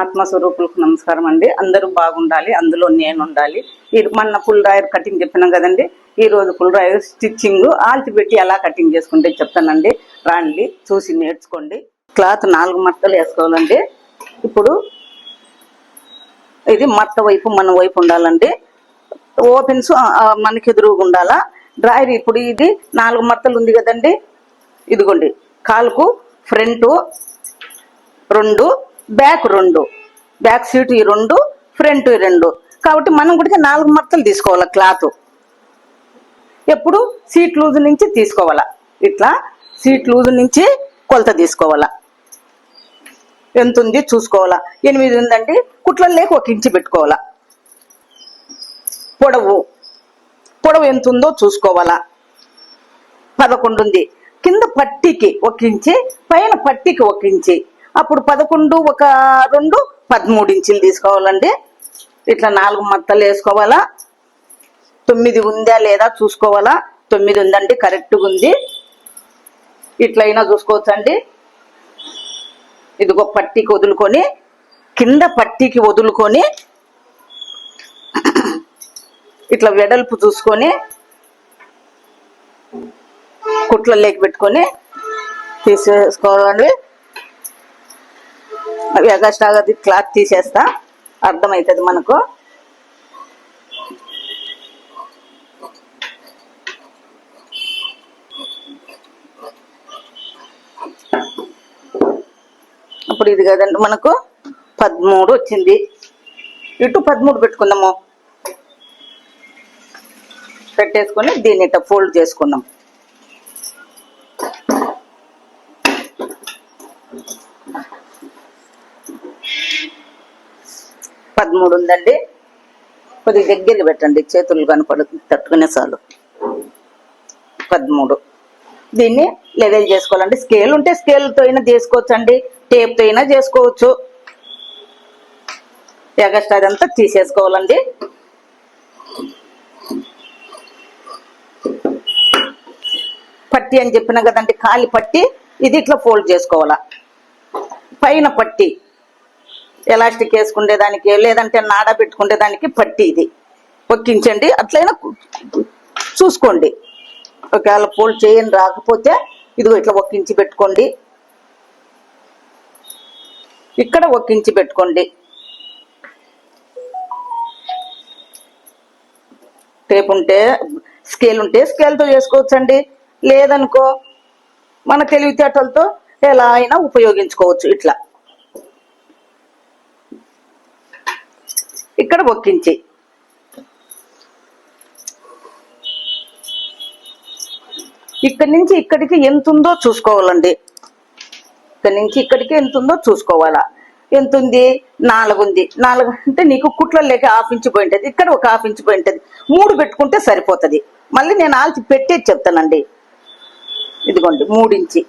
ఆత్మస్వరూపులకు నమస్కారం అండి. అందరూ బాగుండాలి అందులో నేను ఉండాలి ఇది మొన్న ఫుల్ రాయర్ కటింగ్ చెప్పినాం కదండి. ఈ రోజు ఫుల్ రాయర్ స్టిచ్చింగ్ ఆల్చి పెట్టి ఎలా కటింగ్ చేసుకుంటే చెప్తానండి. రాండి చూసి నేర్చుకోండి. క్లాత్ నాలుగు మట్టలు వేసుకోవాలండి. ఇప్పుడు ఇది మట్ట వైపు మన వైపు ఉండాలండి. ఓపెన్స్ మనకి ఎదురుగా ఉండాలా? డ్రాయర్ ఇప్పుడు ఇది నాలుగు మట్టలు ఉంది కదండి. ఇదిగోండి కాలుకు ఫ్రంట్ రెండు బ్యాక్ రెండు. బ్యాక్ సీటు ఈ రెండు ఫ్రంట్ ఈ రెండు. కాబట్టి మనం కూడా నాలుగు మడతలు తీసుకోవాలి క్లాత్. ఎప్పుడు సీట్ లూజ్ నుంచి తీసుకోవాలా. ఇట్లా సీట్ లూజ్ నుంచి కొలత తీసుకోవాలా. ఎంత ఉంది చూసుకోవాలా. ఎనిమిది ఉందండి కుట్లలో లేక ఒక ఇంచి పెట్టుకోవాలా. పొడవు. పొడవు ఎంత ఉందో చూసుకోవాలా. పదకొండు ఉంది. కింద పట్టికి ఒక ఇంచి పైన పట్టికి ఒక ఇంచి. అప్పుడు పదకొండు ఒక రెండు పదమూడు ఇంచులు తీసుకోవాలండి. ఇట్లా నాలుగు మత్తలు వేసుకోవాలా? తొమ్మిది ఉందా లేదా చూసుకోవాలా? తొమ్మిది ఉందండి కరెక్ట్గా ఉంది. ఇట్లయినా చూసుకోవచ్చండి. ఇదిగో పట్టికి వదులుకొని కింద పట్టికి వదులుకొని ఇట్లా వెడల్పు చూసుకొని కుట్లలోకి లేక పెట్టుకొని తీసేసుకోవాలండి. అవి ఎగస్ట్రాగా క్లాత్ తీసేస్తా. అర్థమవుతుంది మనకు. అప్పుడు ఇది కదండి మనకు. పదమూడు వచ్చింది. ఇటు పదమూడు పెట్టుకుందాము. పెట్టేసుకొని దీన్ని ఇట్లా ఫోల్డ్ చేసుకున్నాం పదమూడు ఉందండి. కొద్దిగా దగ్గరికి పెట్టండి. చేతులు కనపడ తట్టుకునే చాలు. పదమూడు. దీన్ని లెవెల్ చేసుకోవాలండి. స్కేల్ ఉంటే స్కేల్తో అయినా చేసుకోవచ్చు అండి టేప్తో అయినా చేసుకోవచ్చు. ఎగస్ట్ అదంతా తీసేసుకోవాలండి. పట్టి అని చెప్పిన కదండి. కాలి పట్టి. ఇది ఇట్లా ఫోల్డ్ చేసుకోవాలా. పైన పట్టి. ఎలాస్టిక్ వేసుకునే దానికి లేదంటే నాడ పెట్టుకునే దానికి పట్టి ఇది. పొక్కించండి అట్లయినా చూసుకోండి. ఒకవేళ ఫోల్డ్ చేయని రాకపోతే ఇదిగో ఇట్లా ఒక్కించి పెట్టుకోండి. ఇక్కడ ఒక్కించి పెట్టుకోండి. టేప్ ఉంటే స్కేల్ ఉంటే స్కేల్తో చేసుకోవచ్చండి లేదనుకో మన తెలివితేటలతో ఎలా అయినా ఉపయోగించుకోవచ్చు ఇట్లా. ఇక్కడ ఒక్కించి ఇక్కడి నుంచి ఇక్కడికి ఎంత ఉందో చూసుకోవాలండి. ఇక్కడి నుంచి ఇక్కడికి ఎంత ఉందో చూసుకోవాలా. ఎంత ఉంది నాలుగు ఉంది నాలుగు అంటే నీకు కుట్ల లేక హాఫ్ ఇంచ్ పోయి ఉంటుంది ఇక్కడ ఒక హాఫ్ ఇంచ్ పోయి ఉంటుంది మూడు పెట్టుకుంటే సరిపోతుంది. మళ్ళీ నేను ఆల్చి పెట్టేది చెప్తానండి. ఇదిగోండి మూడు ఇంచి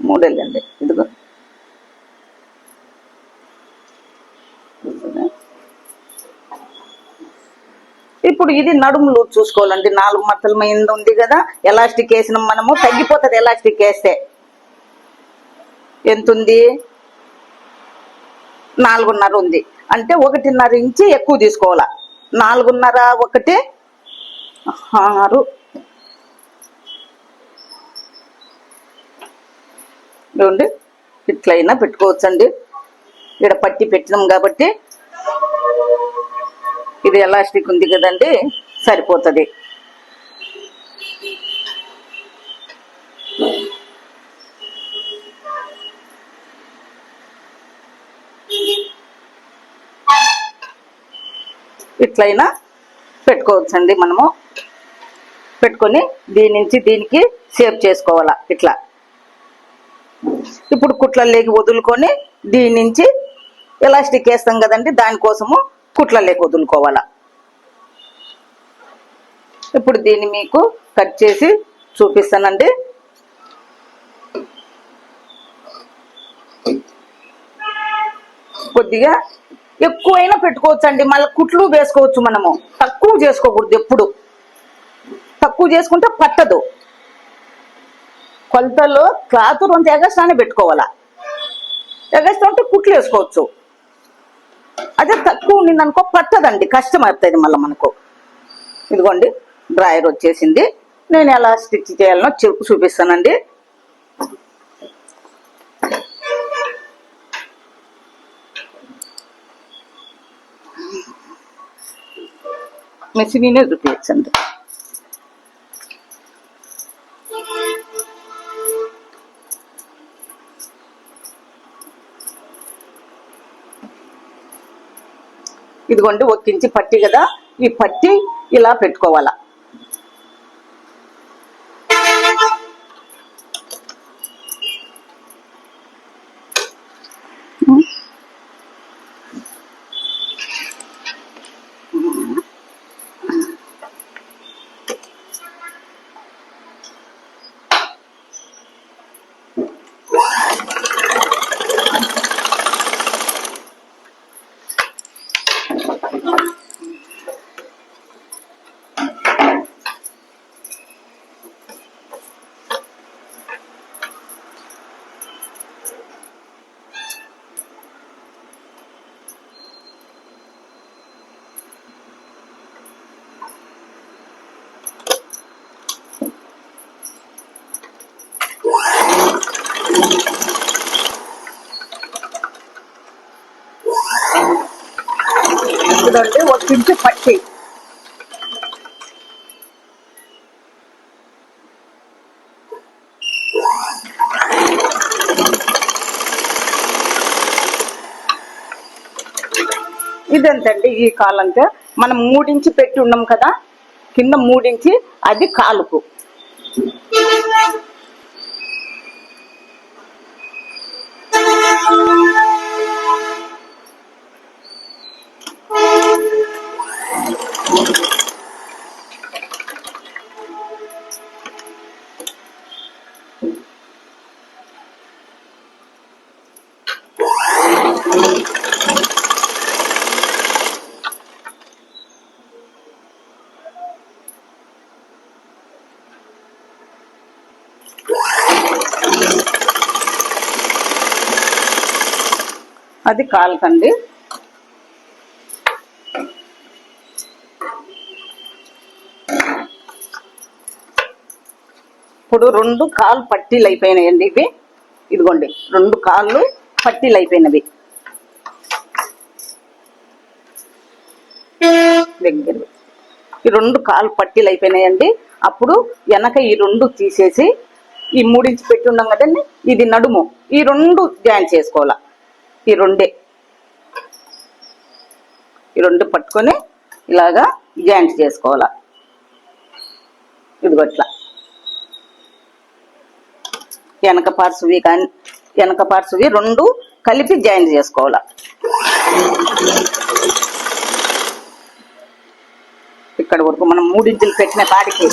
మూడు వెళ్ళండి ఇదిగో ఇప్పుడు ఇది నడుములు చూసుకోవాలండి. నాలుగు మత్తల మీద ఉంది కదా ఎలాస్టిక్ వేసినాం మనము తగ్గిపోతుంది ఎలాస్టిక్ వేస్తే. ఎంత ఉంది? నాలుగున్నర ఉంది. అంటే ఒకటిన్నర ఇంచి ఎక్కువ తీసుకోవాలా. నాలుగున్నర ఒకటి ఆరు. ఇట్లయినా పెట్టుకోవచ్చండి. ఇక్కడ పట్టి పెట్టినాం కాబట్టి ఇది ఎలాస్టిక్ ఉంది కదండి సరిపోతుంది. ఇట్లయినా పెట్టుకోవచ్చండి మనము. పెట్టుకొని దీని నుంచి దీనికి సేవ్ చేసుకోవాలా ఇట్లా. ఇప్పుడు కుట్లలోకి వదులుకొని దీని నుంచి ఎలాస్టిక్ వేస్తాం కదండి దానికోసము కుట్లలోకి వదులుకోవాలా? ఇప్పుడు దీన్ని మీకు కట్ చేసి చూపిస్తానండి. కొద్దిగా ఎక్కువైనా పెట్టుకోవచ్చు అండి మళ్ళీ కుట్లు వేసుకోవచ్చు మనము. తక్కువ చేసుకోకూడదు ఎప్పుడు. తక్కువ చేసుకుంటే పట్టదు. కొలతలో క్లాత్ రెండు ఎగస్ట్రానే పెట్టుకోవాలా? ఎగస్ట్రా ఉంటే కుట్లు వేసుకోవచ్చు. అదే తక్కువ ఉండింది అనుకో పట్టదండి. కష్టం అవుతుంది మళ్ళీ మనకు. ఇదిగోండి డ్రాయర్ వచ్చేసింది. నేను ఎలా స్టిచ్ చేయాలనో చూపిస్తానండి. మెషినే చూపించండి. ఇదిగోండి ఒక ఇంచి పట్టి కదా. ఈ పట్టి ఇలా పెట్టుకోవాలా? చూడండి ఒక ఇంచు పట్టి. ఇదంతండి ఈ కాలంతో మనం మూడించి పెట్టి ఉన్నాం కదా. కింద మూడించి అది కాలుపు. అది కాలుకండి. ఇప్పుడు రెండు కాలు పట్టీలు అయిపోయినాయండి ఇవి. ఇదిగోండి రెండు కాళ్ళు పట్టీలు అయిపోయినవి. దగ్గర. ఈ రెండు కాలు పట్టీలు అయిపోయినాయండి. అప్పుడు వెనక ఈ రెండు తీసేసి ఈ మూడించి పెట్టి ఉన్నాం కదండి ఇది నడుము. ఈ రెండు జాయిన్ చేసుకోవాలా. ఈ రెండే. ఈ రెండు పట్టుకొని ఇలాగా జాయింట్ చేసుకోవాలా. ఇదిగో ఇట్లా. వెనక పార్సువి కానీ వెనక పార్సువి రెండు కలిపి జాయింట్ చేసుకోవాలా. ఇక్కడ వరకు మనం మూడించులు పెట్టిన కాడికి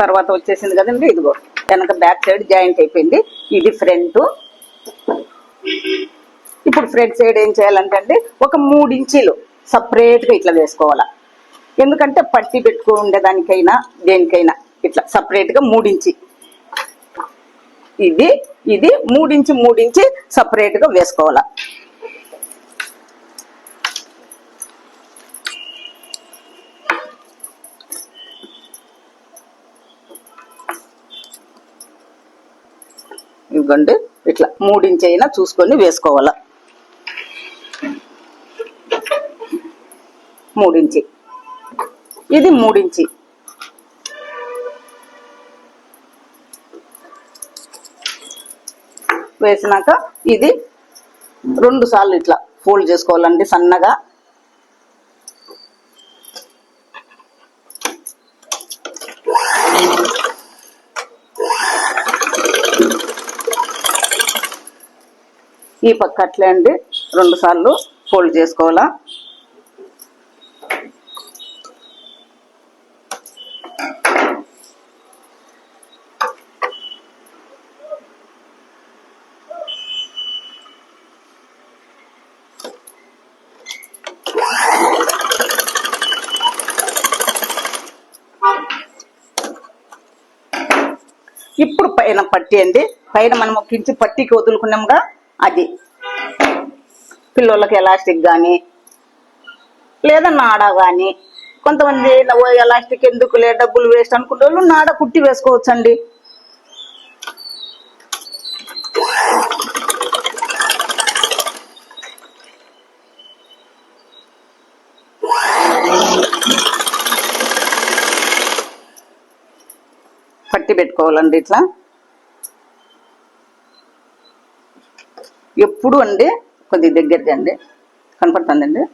తర్వాత వచ్చేసింది కదండి ఇదిగో. వెనక బ్యాక్ సైడ్ జాయింట్ అయిపోయింది. ఇది ఫ్రంట్. ఇప్పుడు ఫ్రంట్ సైడ్ ఏం చేయాలంటే ఒక మూడు ఇంచీలు సపరేట్గా ఇట్లా వేసుకోవాలా. ఎందుకంటే పట్టి పెట్టుకు ఉండేదానికైనా దేనికైనా ఇట్లా సపరేట్గా మూడించి ఇది ఇది మూడించి మూడించి సపరేట్గా వేసుకోవాలి. ఇవ్వండి. ఇట్లా మూడించి అయినా చూసుకొని వేసుకోవాల. మూడించి. ఇది మూడించి. వేసినాక ఇది రెండు సార్లు ఇట్లా ఫోల్డ్ చేసుకోవాలండి సన్నగా. ఈ పక్క అట్లే అండి. రెండు సార్లు ఫోల్డ్ చేసుకోవాలా. ఇప్పుడు పైన పట్టి అండి. పైన మనం ఒక ఇంచు పట్టికి వదులుకున్నాంగా అది. పిల్లలకి ఎలాస్టిక్ కానీ లేదా నాడ కానీ కొంతమంది ఓ ఎలాస్టిక్ ఎందుకులే డబ్బులు వేస్ట్ అనుకునే వాళ్ళు నాడ కుట్టి వేసుకోవచ్చండి. పట్టి పెట్టుకోవాలండి ఇట్లా. ఎప్పుడు అండి? కొద్ది దగ్గరది అండి. కనపడుతుందండి?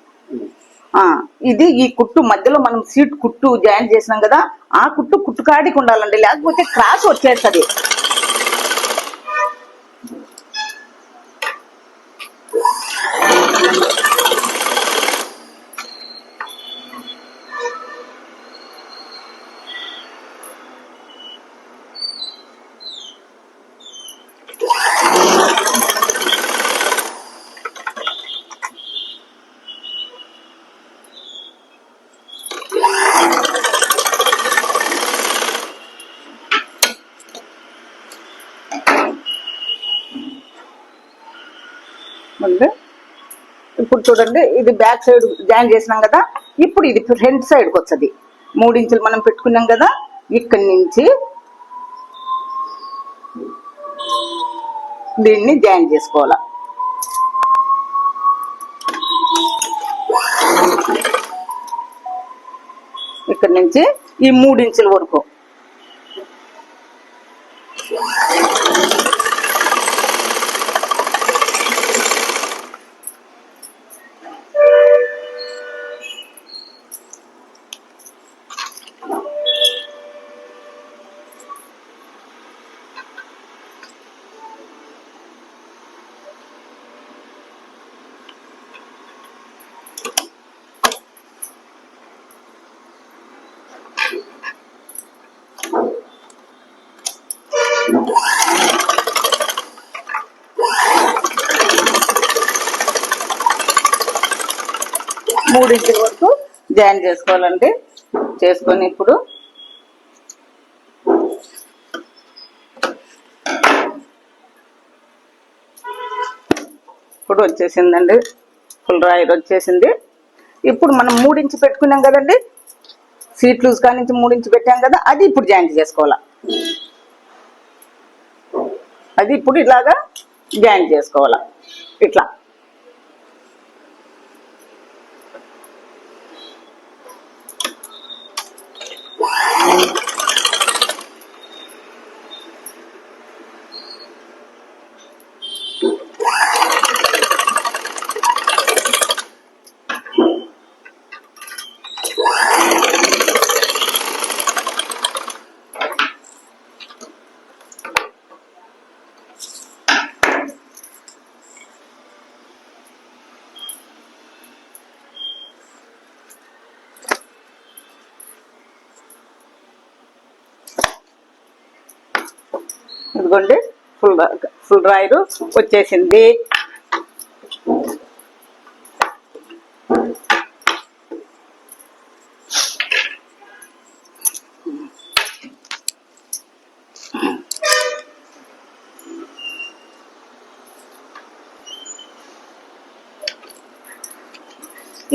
ఆ, ఇది ఈ కుట్టు మధ్యలో మనం సీట్ కుట్టు జాయిన్ చేసినాం కదా ఆ కుట్టు కుట్టు కాడికి ఉండాలండి. లేకపోతే క్రాస్ వచ్చేస్తుంది. ఉంది ఇప్పుడు చూడండి ఇది బ్యాక్ సైడ్ జాయిన్ చేసినాం కదా. ఇప్పుడు ఇది ఫ్రంట్ సైడ్కి వస్తుంది. మూడు ఇంచులు మనం పెట్టుకున్నాం కదా ఇక్కడి నుంచి దీన్ని జాయిన్ చేసుకోవాలా. ఇక్కడి నుంచి ఈ మూడు ఇంచుల వరకు. మూడు వరకు జాయిన్ చేసుకోవాలండి. చేసుకొని ఇప్పుడు ఇప్పుడు వచ్చేసిందండి. ఫుల్ రాయర్ వచ్చేసింది. ఇప్పుడు మనం మూడించి పెట్టుకున్నాం కదండి. సీట్ లూజ్ కాడి నుంచి మూడు ఇంచు పెట్టాం కదా అది ఇప్పుడు జాయింట్ చేసుకోవాలా? అది ఇప్పుడు ఇలాగా జాయింట్ చేసుకోవాలా? ఇట్లా. ఇదిగోండి ఫుల్ ఫుల్ రాయరు వచ్చేసింది.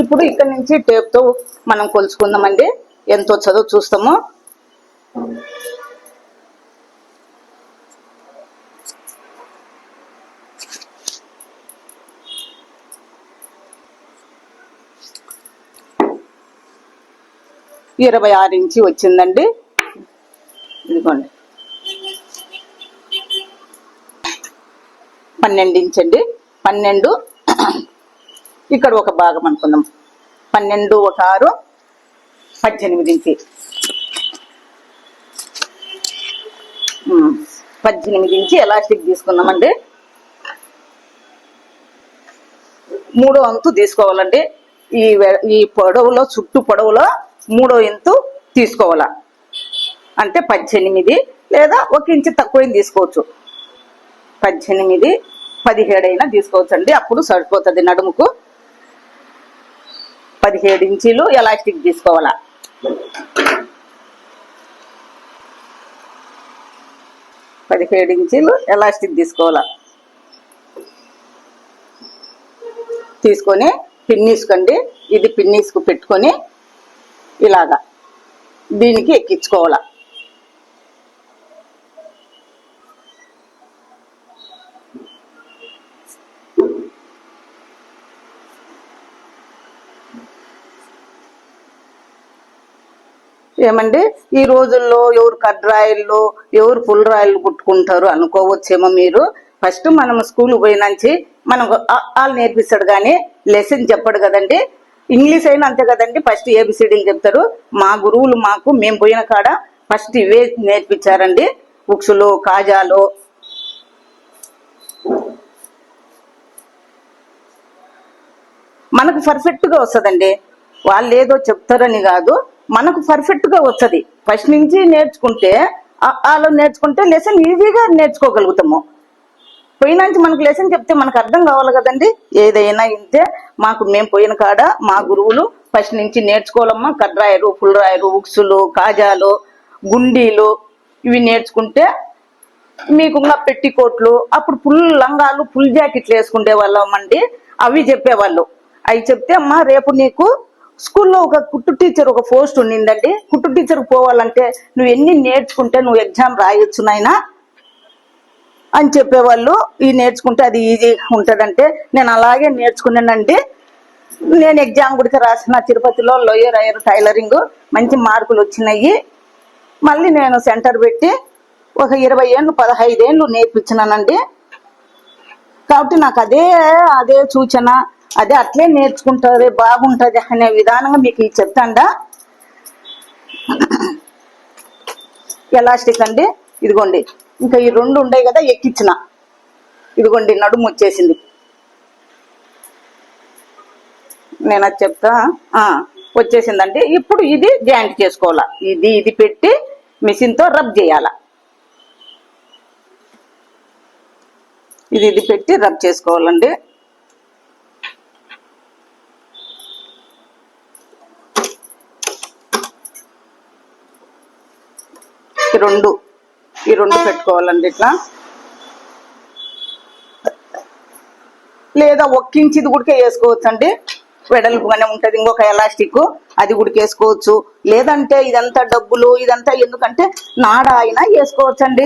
ఇప్పుడు ఇక్కడ నుంచి టేప్తో మనం కొలుచుకుందామండి. ఎంత వచ్చదో చూస్తాము. ఇరవై ఆరు ఇంచి వచ్చిందండి. ఇదిగోండి. పన్నెండు ఇంచండి. అండి పన్నెండు. ఇక్కడ ఒక భాగం అనుకుందాం. పన్నెండు ఒక ఆరు పద్దెనిమిది ఇంచి. పద్దెనిమిది ఇంచి ఎలాస్టిక్ తీసుకున్నామండి. మూడో అంతు తీసుకోవాలండి. ఈ ఈ పొడవులో చుట్టూ పొడవులో మూడో ఇంతు తీసుకోవాలా? అంటే పద్దెనిమిది లేదా ఒక ఇంచు తక్కువైంది తీసుకోవచ్చు. పద్దెనిమిది పదిహేడు అయినా తీసుకోవచ్చు అండి అప్పుడు సరిపోతుంది నడుముకు. పదిహేడు ఇంచీలు ఎలాస్టిక్ తీసుకోవాలా? పదిహేడు ఇంచీలు ఎలాస్టిక్ తీసుకోవాలా? తీసుకొని పిన్నీసుకోండి ఇది పిన్నీసుకు పెట్టుకొని ఇలాగా. దీనికి ఎక్కించుకోవాలా. ఏమండి? ఈ రోజుల్లో ఎవరు కడ్రాయిల్లో ఎవరు ఫుల్ రాయిలు కుట్టుకుంటారు అనుకోవచ్చేమో మీరు. ఫస్ట్ మనం స్కూల్ పోయినంచి మనం వాళ్ళు నేర్పిస్తాడు కానీ లెసన్ చెప్పడు కదండి. ఇంగ్లీష్ అయినా అంతే కదండి. ఫస్ట్ ఏబిసిడీలు చెప్తారు. మా గురువులు మాకు మేము పోయిన కాడ ఫస్ట్ ఇవే నేర్పించారండి. బుక్స్లు కాజాలు. మనకు పర్ఫెక్ట్గా వస్తుందండి. వాళ్ళు ఏదో చెప్తారని కాదు. మనకు పర్ఫెక్ట్గా వస్తుంది. ఫస్ట్ నుంచి నేర్చుకుంటే వాళ్ళు నేర్చుకుంటే లెసన్ ఈజీగా నేర్చుకోగలుగుతాము. పోయినాంచి మనకు లెసన్ చెప్తే మనకు అర్థం కావాలి కదండి. ఏదైనా ఇంతే మాకు మేము పోయిన కాడ మా గురువులు ఫస్ట్ నుంచి నేర్చుకోవాలమ్మా. కడ్రాయరు ఫుల్ రాయరు ఉక్సులు కాజాలు గుండీలు ఇవి నేర్చుకుంటే మీకు ఇంకా పెట్టికోట్లు అప్పుడు ఫుల్ లంగాలు ఫుల్ జాకెట్లు వేసుకునే వాళ్ళం అండి. అవి చెప్పేవాళ్ళు. అవి చెప్తే అమ్మా రేపు నీకు స్కూల్లో ఒక కుట్టు టీచర్ ఒక పోస్ట్ ఉండిందండి. కుట్టు టీచర్ పోవాలంటే నువ్వు ఎన్ని నేర్చుకుంటే నువ్వు ఎగ్జామ్ రాయొచ్చు నాయనా? అని చెప్పేవాళ్ళు ఈ నేర్చుకుంటే అది ఈజీ ఉంటుందంటే నేను అలాగే నేర్చుకున్నానండి. నేను ఎగ్జామ్ కూడా రాసిన తిరుపతిలో లోయర్ అయ్యర్ టైలరింగ్ మంచి మార్కులు వచ్చినాయి. మళ్ళీ నేను సెంటర్ పెట్టి ఒక ఇరవై ఏళ్ళు పదహైదు ఏళ్ళు నేర్పించినానండి. కాబట్టి నాకు అదే అదే సూచన అదే అట్లే నేర్చుకుంటుంది బాగుంటుంది అనే విధానంగా మీకు ఇది చెప్తాండా. ఎలాస్టిక్ అండి ఇదిగోండి. ఇంకా ఈ రెండు ఉండే కదా ఎక్కించిన ఇదిగోండి నడుము వచ్చేసింది. నేను అది చెప్తా. వచ్చేసిందంటే ఇప్పుడు ఇది జాయింట్ చేసుకోవాలా. ఇది ఇది పెట్టి మిషన్తో రబ్ చేయాలా. ఇది ఇది పెట్టి రబ్ చేసుకోవాలండి. రెండు. ఈ రెండు పెట్టుకోవాలండి ఇట్లా. లేదా ఒక్కించిది గుడికే వేసుకోవచ్చు అండి వెడల్పుగానే ఉంటది. ఇంకొక ఎలాస్టిక్ అది ఉడికేసుకోవచ్చు వేసుకోవచ్చు. లేదంటే ఇదంతా డబ్బులు ఇదంతా ఎందుకంటే నాడ అయినా వేసుకోవచ్చు అండి